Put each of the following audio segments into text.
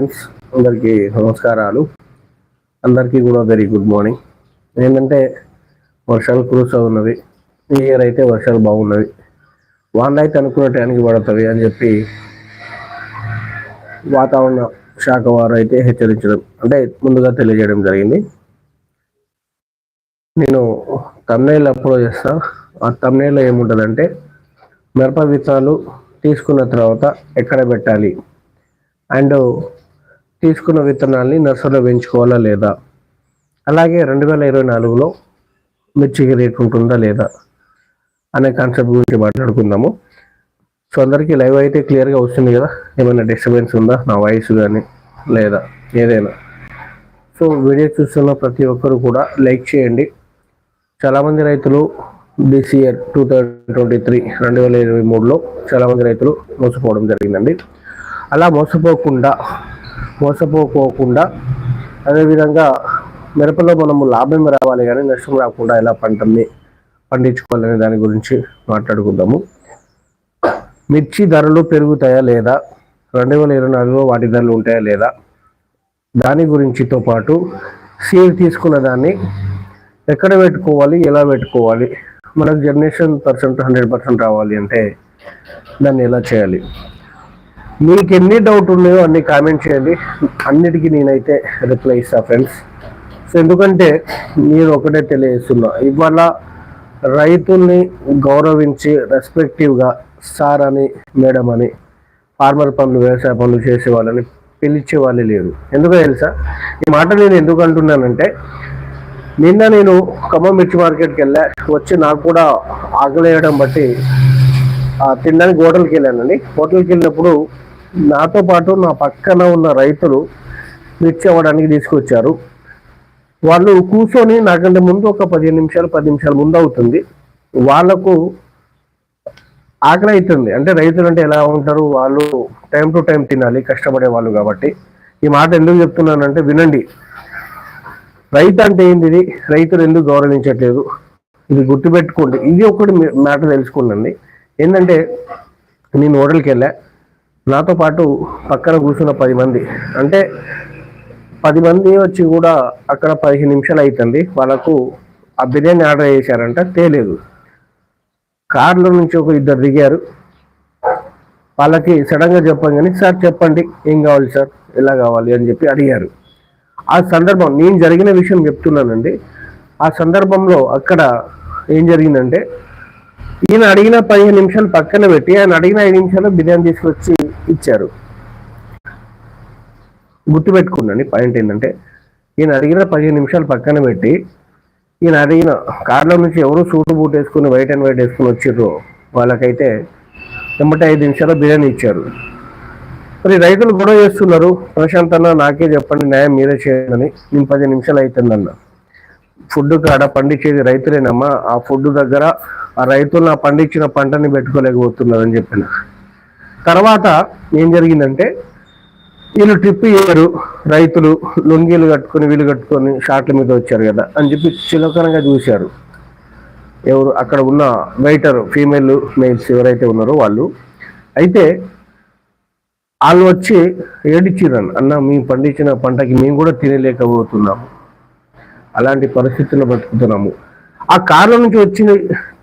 Friends అందరికీ నమస్కారాలు. అందరికీ కూడా వెరీ గుడ్ మార్నింగ్. ఏంటంటే వర్షాలు కురుస్తూ ఉన్నవి. ఈ ఇయర్ అయితే వర్షాలు బాగున్నవి. వానలు అయితే అనుకున్న టైంకి పడుతుంది అని చెప్పి వాతావరణ శాఖ వారు అయితే హెచ్చరించడం అంటే ముందుగా తెలియజేయడం జరిగింది. నేను తమ్నేల్ అప్లోడ్ చేస్తా. ఆ తమ్నేల్లో ఏముంటుందంటే మిరప విత్తనాలు తీసుకున్న తర్వాత ఎక్కడ పెట్టాలి? అండ్ తీసుకున్న విత్తనాల్ని నర్సరీలో పెంచుకోవాలా లేదా? అలాగే రెండు వేల ఇరవై నాలుగులో మిర్చికి రేట్ ఉంటుందా లేదా? అనే కాన్సెప్ట్ గురించి మాట్లాడుకుందాము. సో అందరికీ లైవ్ అయితే క్లియర్గా వస్తుంది కదా? ఏమైనా డిస్టర్బెన్స్ ఉందా? నా వాయిస్ కానీ లేదా ఏదైనా? సో వీడియో చూస్తున్న ప్రతి ఒక్కరు కూడా లైక్ చేయండి. చాలామంది రైతులు this year two thousand twenty three రెండు వేల ఇరవై మూడులో చాలామంది రైతులు మోసపోవడం జరిగిందండి. అలా మోసపోకుండా మోసపోకోకుండా అదేవిధంగా మిరపలో మనము లాభం రావాలి కానీ నష్టం రాకుండా ఎలా పంటని పండించుకోవాలనే దాని గురించి మాట్లాడుకుందాము. మిర్చి ధరలు పెరుగుతాయా లేదా? రెండు వేల ఇరవై నాలుగులో వాటి ధరలు ఉంటాయా లేదా? దాని గురించితో పాటు సీడ్ తీసుకున్న దాన్ని ఎక్కడ పెట్టుకోవాలి ఎలా పెట్టుకోవాలి? మనకు జనరేషన్ పర్సెంట్ హండ్రెడ్ పర్సెంట్ రావాలి అంటే దాన్ని ఎలా చేయాలి? మీకు ఎన్ని డౌట్ ఉన్నాయో అన్ని కామెంట్ చేయండి. అన్నిటికీ నేనైతే రిప్లై ఇస్తా ఫ్రెండ్స్ సో ఎందుకంటే నేను ఒకటే తెలియజేస్తున్నా ఇవాళ రైతుల్ని గౌరవించి రెస్పెక్టివ్గా సార్ అని మేడం అని ఫార్మర్ పనులు వ్యవసాయ పనులు చేసే వాళ్ళని పిలిచే వాళ్ళే లేరు. ఎందుకో తెలుసా? ఈ మాట నేను ఎందుకు అంటున్నానంటే నిన్న నేను ఖమ్మం మిర్చి మార్కెట్కి వెళ్ళా వచ్చి నాకు కూడా ఆకలేయడం బట్టి తినడానికి హోటల్కి వెళ్ళానండి. హోటల్కి వెళ్ళినప్పుడు నాతో పాటు నా పక్కన ఉన్న రైతులు మిర్చి అవ్వడానికి తీసుకొచ్చారు. వాళ్ళు కూర్చొని నాకంటే ముందు ఒక పదిహేను నిమిషాలు పది నిమిషాలు ముందు అవుతుంది వాళ్ళకు ఆకలి అవుతుంది అంటే రైతులు అంటే ఎలా ఉంటారు? వాళ్ళు టైం టు టైం తినాలి కష్టపడే వాళ్ళు కాబట్టి. ఈ మాట ఎందుకు చెప్తున్నానంటే వినండి. రైతు అంటే ఏంది ఇది రైతులు ఎందుకు గౌరవించట్లేదు? ఇది గుర్తుపెట్టుకోండి. ఇది ఒకటి మ్యాటర్ తెలుసుకోండి ఏంటంటే నేను హోటల్కి వెళ్ళా. నాతో పాటు పక్కన కూర్చున్న పది మంది. అంటే పది మంది వచ్చి కూడా అక్కడ పదిహేను నిమిషాలు అవుతుంది వాళ్ళకు ఆ బిర్యానీ ఆర్డర్ చేశారంట తేలేదు. కార్లో నుంచి ఒక ఇద్దరు దిగారు. వాళ్ళకి సడన్గా చెప్పంగానే సార్ చెప్పండి ఏం కావాలి సార్? ఎలా కావాలి? అని చెప్పి అడిగారు. ఆ సందర్భం నేను జరిగిన విషయం చెప్తున్నానండి. ఆ సందర్భంలో అక్కడ ఏం జరిగిందంటే ఈయన అడిగిన పదిహేను నిమిషాలు పక్కన పెట్టి ఆయన అడిగిన ఐదు నిమిషాలు బిర్యానీ తీసుకొచ్చి ఇచ్చారు. గుర్తుపెట్టుకోండి పాయింట్ ఏంటంటే ఈయన అడిగిన పదిహేను నిమిషాలు పక్కన పెట్టి ఈయన అడిగిన కార్లో నుంచి ఎవరు సూటు బూట్ వేసుకుని వైట్ అండ్ వైట్ వేసుకుని వచ్చారు వాళ్ళకైతే ఎంబటి ఐదు నిమిషాలు బిర్యానీ ఇచ్చారు. మరి రైతులు గొడవ చేస్తున్నారు ప్రశాంత్ అన్న నాకే చెప్పండి న్యాయం మీరే చేయాలని నేను పది నిమిషాలు అవుతుందన్న. ఫుడ్ కాడ పండించేది రైతులేనమ్మా. ఆ ఫుడ్ దగ్గర ఆ రైతులు నా పండించిన పంటని పెట్టుకోలేకపోతున్నారని చెప్పిన. తర్వాత ఏం జరిగిందంటే వీళ్ళు ట్రిప్ ఇయ్యారు రైతులు లొంగీలు కట్టుకొని వీళ్ళు కట్టుకొని షాట్ల మీద వచ్చారు కదా అని చెప్పి చిలకరంగా చూశారు. ఎవరు అక్కడ ఉన్న వెయిటర్ ఫీమేల్ మేల్స్ ఎవరైతే ఉన్నారో వాళ్ళు. అయితే వాళ్ళు వచ్చి ఏడిచ్చిరన్ అన్న మేము పండించిన పంటకి మేము కూడా తినలేకపోతున్నాము. అలాంటి పరిస్థితుల్లో బతుకుతున్నాము. ఆ కార్ల నుంచి వచ్చి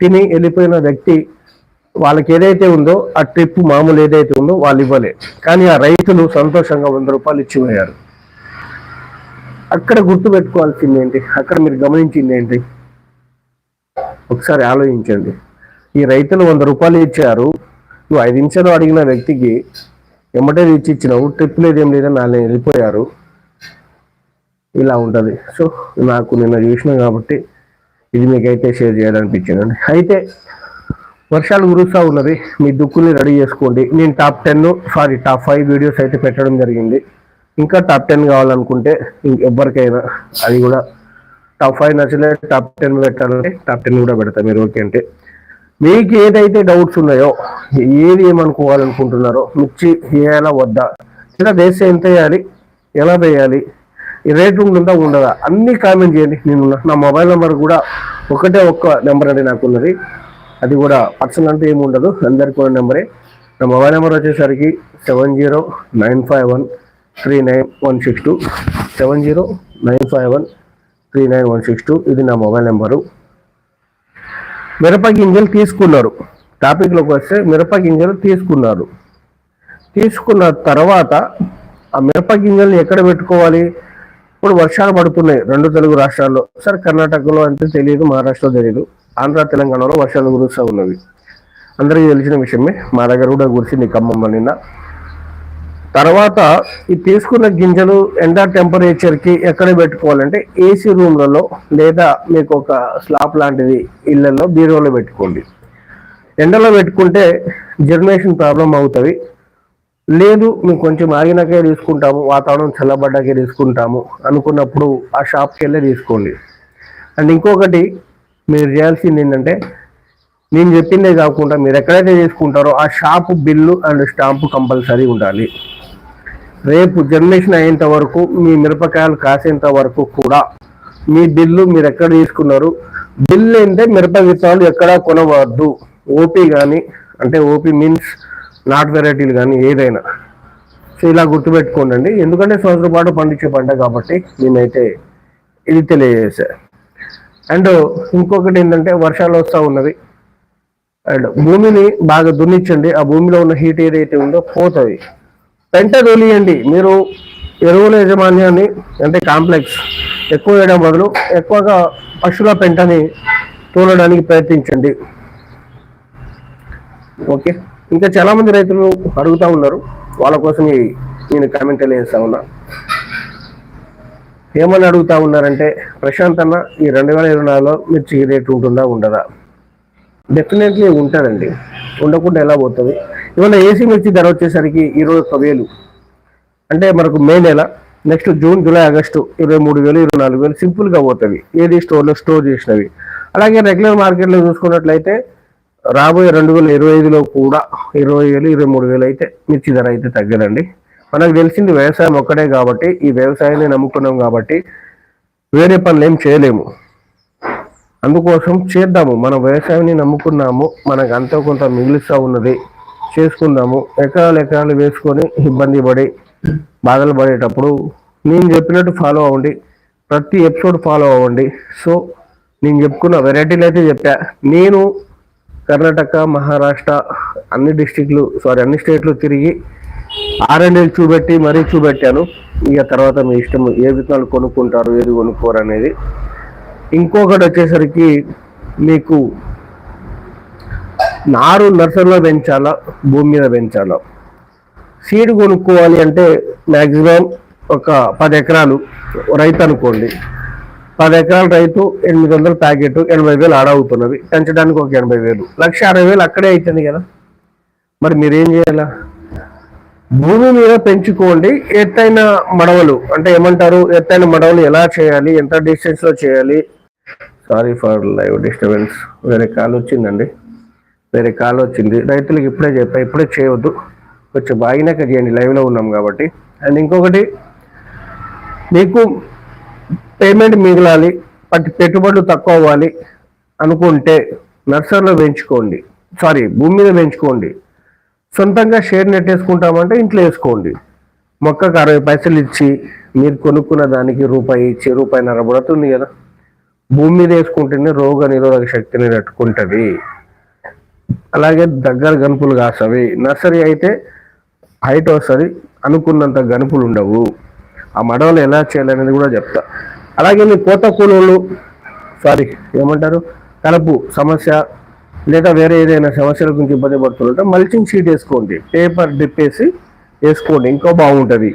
తిని వెళ్ళిపోయిన వ్యక్తి వాళ్ళకి ఏదైతే ఉందో ఆ ట్రిప్ మామూలు ఏదైతే ఉందో వాళ్ళు ఇవ్వలే. కానీ ఆ రైతులు సంతోషంగా వంద రూపాయలు ఇచ్చిపోయారు. అక్కడ గుర్తు పెట్టుకోవాల్సింది ఏంటి? అక్కడ మీరు గమనించింది ఏంటి? ఒకసారి ఆలోచించండి. ఈ రైతులు వంద రూపాయలు ఇచ్చారు. నువ్వు ఐదు నిమిషాలు అడిగిన వ్యక్తికి ఎమ్మటే ఇచ్చి ఇచ్చినావు. ట్రిప్ లేదు లేదని వాళ్ళని వెళ్ళిపోయారు. ఇలా ఉంటుంది. సో నాకు నిన్న చూసిన కాబట్టి ఇది మీకైతే షేర్ చేయాలనిపించిందండి అయితే వర్షాలు కురుస్తూ ఉన్నది మీ దుక్కుని రెడీ చేసుకోండి. నేను top ten sorry top five videos అయితే పెట్టడం జరిగింది. ఇంకా టాప్ టెన్ కావాలనుకుంటే ఎవరికైనా అది కూడా టాప్ ఫైవ్ నచ్చలే టాప్ టెన్ పెట్టాలంటే టాప్ టెన్ కూడా పెడతా మీరు ఓకే అంటే. మీకు ఏదైతే డౌట్స్ ఉన్నాయో ఏది ఏమనుకోవాలనుకుంటున్నారో మిర్చి వేయాలా వద్దా? ఇలా వేస్తే ఎంత వేయాలి? ఎలా వేయాలి? రేట్ ఉంటుందా ఉండదా? అన్ని కామెంట్ చేయండి. నేను నా మొబైల్ నెంబర్ కూడా ఒకటే ఒక్క నెంబర్ అండి నాకు ఉన్నది. అది కూడా పర్సనల్ అంటే ఏమి ఉండదు. అందరికి ఉన్న నెంబరే నా మొబైల్ నెంబర్ వచ్చేసరికి seven zero nine five one three nine one six two seven zero nine five one three nine one six two ఇది నా మొబైల్ నెంబరు మిరప గింజలు తీసుకున్నారు. టాపిక్లోకి వస్తే మిరప గింజలు తీసుకున్నారు. తీసుకున్న తర్వాత ఆ మిరప గింజల్ని ఎక్కడ పెట్టుకోవాలి? ఇప్పుడు వర్షాలు పడుతున్నాయి రెండు తెలుగు రాష్ట్రాల్లో. సరే కర్ణాటకలో అంటే తెలియదు మహారాష్ట్రలో తెలియదు. ఆంధ్ర తెలంగాణలో వర్షాలు కురుస్తూ ఉన్నవి. అందరికీ తెలిసిన విషయమే మా దగ్గర కూడా కురిసింది ఖమ్మం నిన్న. తర్వాత ఈ తీసుకున్న గింజలు ఎండ టెంపరేచర్కి ఎక్కడ పెట్టుకోవాలంటే ఏసీ రూమ్లలో లేదా మీకు ఒక స్లాబ్ లాంటిది ఇళ్ళలో బీరువాలో పెట్టుకోండి. ఎండలో పెట్టుకుంటే జర్మినేషన్ ప్రాబ్లం అవుతుంది. లేదు మేము కొంచెం ఆగినాకే తీసుకుంటాము వాతావరణం చల్లబడ్డాకే తీసుకుంటాము అనుకున్నప్పుడు ఆ షాప్కి వెళ్ళే తీసుకోండి. అండ్ ఇంకొకటి మీరు చేయాల్సింది ఏంటంటే నేను చెప్పిందే కాకుండా మీరు ఎక్కడైతే తీసుకుంటారో ఆ shop bill and stamp compulsory ఉండాలి. రేపు జనరేషన్ అయ్యేంత వరకు మీ మిరపకాయలు కాసేంత వరకు కూడా మీ బిల్లు మీరు ఎక్కడ తీసుకున్నారు బిల్లు ఏంటంటే మిరప విత్తనాలు ఎక్కడా కొనవద్దు. ఓపీ కానీ అంటే ఓపీ మీన్స్ నాట్ వెరైటీలు కానీ ఏదైనా. సో ఇలా గుర్తుపెట్టుకోండి ఎందుకంటే సంవత్సరం పాటు పండించే పంట కాబట్టి నేనైతే ఇది తెలియజేశా అండ్ ఇంకొకటి ఏంటంటే వర్షాలు వస్తూ ఉన్నవి. అండ్ భూమిని బాగా దున్నించండి. ఆ భూమిలో ఉన్న హీట్ ఏదైతే ఉందో పోతుంది. పెంట తొలియండి. మీరు ఎరువుల యజమాన్యాన్ని అంటే కాంప్లెక్స్ ఎక్కువ వేయడం బదులు ఎక్కువగా పశువుల పెంటని తోలడానికి ప్రయత్నించండి. ఓకే? ఇంకా చాలా మంది రైతులు అడుగుతా ఉన్నారు. వాళ్ళ కోసం నేను కామెంట్ తెలియజేస్తా ఉన్నా. ఏమని అడుగుతా ఉన్నారంటే ప్రశాంత్ అన్న ఈ రెండు వేల ఇరవై నాలుగులో మిర్చి రేట్ ఉంటుందా ఉండదా? డెఫినెట్లీ ఉంటుందండి. ఉండకుండా ఎలా పోతుంది? ఇవాళ ఏసీ మిర్చి ధర వచ్చేసరికి ఇరవై ఒక్క వేలు అంటే మనకు మే నెల నెక్స్ట్ జూన్ జూలై ఆగస్టు ఇరవై మూడు వేలు ఇరవై నాలుగు వేలు సింపుల్గా పోతుంది. ఏది స్టోర్లో స్టోర్ చేసినవి. అలాగే రెగ్యులర్ మార్కెట్లో చూసుకున్నట్లయితే రాబోయే రెండు వేల ఇరవై ఐదులో కూడా ఇరవై వేలు ఇరవై మూడు వేలు అయితే మిర్చి ధర అయితే తగ్గదండి. మనకు తెలిసింది వ్యవసాయం ఒక్కటే కాబట్టి ఈ వ్యవసాయాన్ని నమ్ముకున్నాం కాబట్టి వేరే పనులు ఏం చేయలేము. అందుకోసం చేద్దాము. మన వ్యవసాయాన్ని నమ్ముకున్నాము మనకు అంతా కొంత మిగులుస్తూ ఉన్నది చేసుకుందాము. ఎకరాలు ఎకరాలు వేసుకొని ఇబ్బంది పడి బాధలు పడేటప్పుడు నేను చెప్పినట్టు ఫాలో అవ్వండి. ప్రతి ఎపిసోడ్ ఫాలో అవ్వండి. సో నేను చెప్పుకున్న వెరైటీలు అయితే చెప్పా. నేను కర్ణాటక మహారాష్ట్ర అన్ని డిస్టిక్లు సారీ అన్ని స్టేట్లు తిరిగి ఆర్ఎండ్ఎల్ చూపెట్టి మరీ చూపెట్టాను. ఇక తర్వాత మీ ఇష్టం ఏ విత్తనాలు కొనుక్కుంటారు ఏది కొనుక్కోరు అనేది. ఇంకొకటి వచ్చేసరికి మీకు నారు నర్సరీలో పెంచాలా భూమి మీద పెంచాలా? సీడ్ కొనుక్కోవాలి అంటే మ్యాక్సిమం ఒక పది ఎకరాలు రైతు అనుకోండి. పది ఎకరాల రైతు ఎనిమిది వందల ప్యాకెట్ ఎనభై వేలు ఆడవుతున్నది. పెంచడానికి ఒక ఎనభై వేలు. లక్ష అరవై వేలు అక్కడే అవుతుంది కదా. మరి మీరేం చేయాలా? భూమి మీద పెంచుకోండి. ఎత్తైన మడవలు అంటే ఏమంటారు? ఎత్తైన మడవలు ఎలా చేయాలి? ఎంత డిస్టెన్స్లో చేయాలి? సారీ ఫర్ లైవ్ డిస్టర్బెన్స్ వేరే కాల్ వచ్చిందండి. వేరే కాల్ వచ్చింది. రైతులకు ఇప్పుడే చెప్పా ఇప్పుడే చేయవద్దు కొంచెం బాగినాక చేయండి. లైవ్లో ఉన్నాం కాబట్టి. అండ్ ఇంకొకటి మీకు పేమెంట్ మిగలాలి వాటి పెట్టుబడులు తక్కువ అవ్వాలి అనుకుంటే నర్సరీలో పెంచుకోండి సారీ భూమి మీద పెంచుకోండి సొంతంగా షేర్ నెట్ వేసుకుంటామంటే ఇంట్లో వేసుకోండి. మొక్కకు అరవై పైసలు ఇచ్చి మీరు కొనుక్కున్న దానికి రూపాయి ఇచ్చి రూపాయిన్నర పడుతుంది కదా. భూమి మీద వేసుకుంటేనే రోగ నిరోధక శక్తిని తట్టుకుంటుంది. అలాగే దగ్గర గనుపులు కాస్తవి నర్సరీ అయితే హైట్ వస్తుంది అనుకున్నంత గనుపులు ఉండవు. ఆ మడవలు ఎలా చేయాలనేది కూడా చెప్తా. అలాగే మీ కోత కూలోళ్ళు సారీ ఏమంటారు కలుపు సమస్య లేదా వేరే ఏదైనా సమస్యల గురించి ఇబ్బంది పడుతుంటే మల్చింగ్ షీట్ వేసుకోండి. పేపర్ డిప్ వేసి వేసుకోండి. ఇంకా బాగుంటుంది.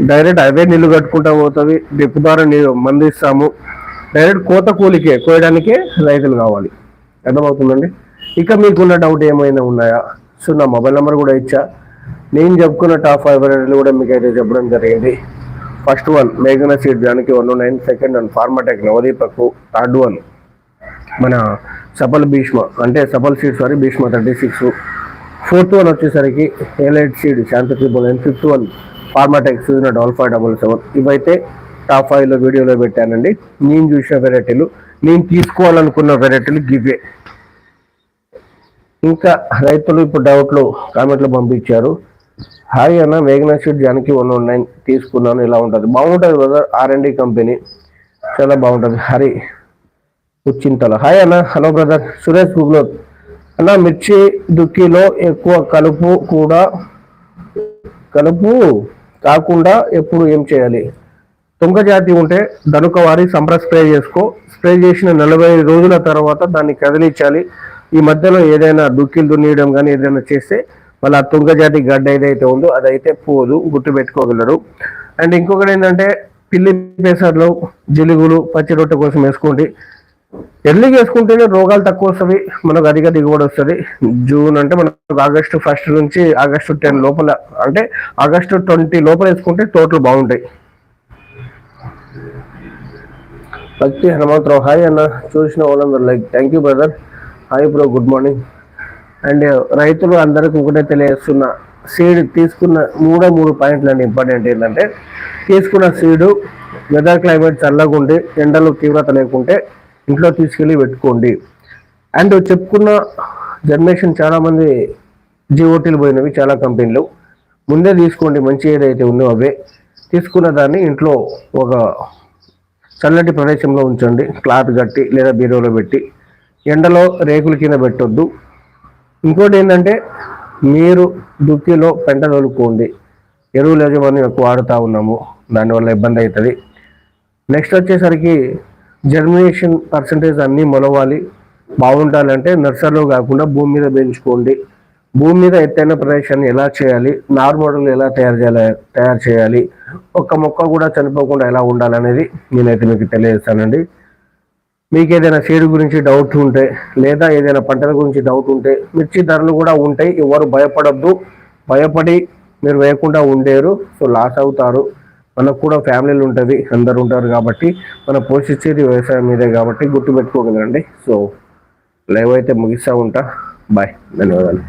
డైరెక్ట్ అవే నీళ్ళు కట్టుకుంటా పోతుంది. డిప్ ద్వారా నీళ్ళు మందిస్తాము. డైరెక్ట్ కోత కూలికే కోయడానికే రైతులు కావాలి. అర్థమవుతుందండి? ఇక మీకున్న డౌట్ ఏమైనా ఉన్నాయా? సో నా మొబైల్ నెంబర్ కూడా ఇచ్చా. నేను చెప్పుకున్న టాప్ ఫైవ్ హండ్రెడ్లు కూడా మీకు అయితే చెప్పడం జరిగింది. ఫస్ట్ వన్ మేఘన సీడ్ దానికి వన్ నైన్ సెకండ్ వన్ ఫార్మాటెక్ నవదీపకు థర్డ్ వన్. మన సఫల్ భీష్మ అంటే Safal seed sorry Bheeshma thirty six fourth one వచ్చేసరికి హేలైట్ seed Shanta triple nine. Fifth one ఫార్మాటెక్ Sujana double five double seven. ఇవైతే టాప్ ఫైవ్లో వీడియోలో పెట్టానండి. నేను చూసిన వెరైటీలు నేను తీసుకోవాలనుకున్న వెరైటీలు గివే ఇంకా రైతులు ఇప్పుడు డౌట్లు కామెంట్లు పంపించారు. హాయ్ అన్న వేగనా sheet Janaki one one nine తీసుకున్నాను ఇలా ఉంటుంది. బాగుంటుంది బ్రదర్ ఆర్ అండ్ కంపెనీ చాలా బాగుంటుంది. హరి ఉచ్చింతల. హాయ్ అన్న హలో బ్రదర్ సురేష్ గుగ్లోత్ అన్న మిర్చి దుక్కిలో ఎక్కువ కలుపు కూడా కలుపు కాకుండా ఎప్పుడు ఏం చేయాలి? తుంగ జాతి ఉంటే దనుక వారి సంప్ర స్ప్రే చేసుకో. స్ప్రే చేసిన నలభై రోజుల తర్వాత దాన్ని కదిలించాలి. ఈ మధ్యలో ఏదైనా దుక్కిలు దున్నియడం కానీ ఏదైనా చేస్తే మళ్ళీ ఆ గడ్డ ఏదైతే ఉందో అదైతే పోదు గుర్తు పెట్టుకోగలరు. అండ్ ఇంకొకటి ఏంటంటే పిల్లి పేసర్లు జిలుగులు పచ్చి రొట్టె కోసం వేసుకోండి. ఎర్లీ వేసుకుంటేనే రోగాలు తక్కువ వస్తుంది మనకు అధిక దిగుబడి వస్తుంది. జూన్ అంటే మనకు ఆగస్టు ఫస్ట్ నుంచి ఆగస్టు టెన్ లోపల అంటే ఆగస్టు ట్వంటీ లోపల వేసుకుంటే టోటల్ బాగుంటాయి. భక్తి హనుమంతరావు. హాయ్ అన్న చూసిన వాళ్ళందరూ like. Thank you brother. Hi bro good morning. And రైతులు అందరికీ ఒకటే తెలియజేస్తున్న సీడ్ తీసుకున్న మూడో మూడు పాయింట్లు అండి ఇంపార్టెంట్ ఏంటంటే తీసుకున్న సీడు వెదర్ క్లైమేట్ చల్లగా ఉండి ఎండలు తీవ్రత లేకుంటే ఇంట్లో తీసుకెళ్ళి పెట్టుకోండి. అండ్ చెప్పుకున్న జనరేషన్ చాలామంది జిఓటీలు పోయినవి చాలా కంపెనీలు ముందే తీసుకోండి మంచి ఏదైతే ఉందో అవే. తీసుకున్న దాన్ని ఇంట్లో ఒక చల్లటి ప్రదేశంలో ఉంచండి. క్లాత్ కట్టి లేదా బీరోలో పెట్టి. ఎండలో రేకుల కింద పెట్టొద్దు. ఇంకోటి ఏంటంటే మీరు దుక్కిలో పెంట తొలుకోండి. ఎరువులు యజమాని ఎక్కువ వాడుతూ ఉన్నాము. దానివల్ల ఇబ్బంది అవుతుంది. నెక్స్ట్ వచ్చేసరికి జర్మినేషన్ పర్సంటేజ్ అన్నీ మొలవాలి. బాగుండాలంటే నర్సరీలో కాకుండా భూమి మీద పెంచుకోండి. భూమి మీద ఎత్తైన ప్రదేశాన్ని ఎలా చేయాలి? నార్మోడల్ ఎలా తయారు చేయాలి? తయారు చేయాలి? ఒక్క మొక్క కూడా చనిపోకుండా ఎలా ఉండాలనేది నేనైతే మీకు తెలియజేస్తానండి. మీకు ఏదైనా షేడ్ గురించి డౌట్ ఉంటే లేదా ఏదైనా పంటల గురించి డౌట్ ఉంటే మిర్చి ధరలు కూడా ఉంటాయి. ఎవరు భయపడద్దు. భయపడి మీరు వేయకుండా ఉండేరు. సో లాస్ అవుతారు. మనకు కూడా ఫ్యామిలీలు ఉంటుంది. అందరు ఉంటారు కాబట్టి మనం పోషించేది వ్యవసాయం మీదే కాబట్టి గుర్తుపెట్టుకోగలండి సో లైవ్ అయితే ముగిస్తూ ఉంటా. బాయ్ ధన్యవాదాలు.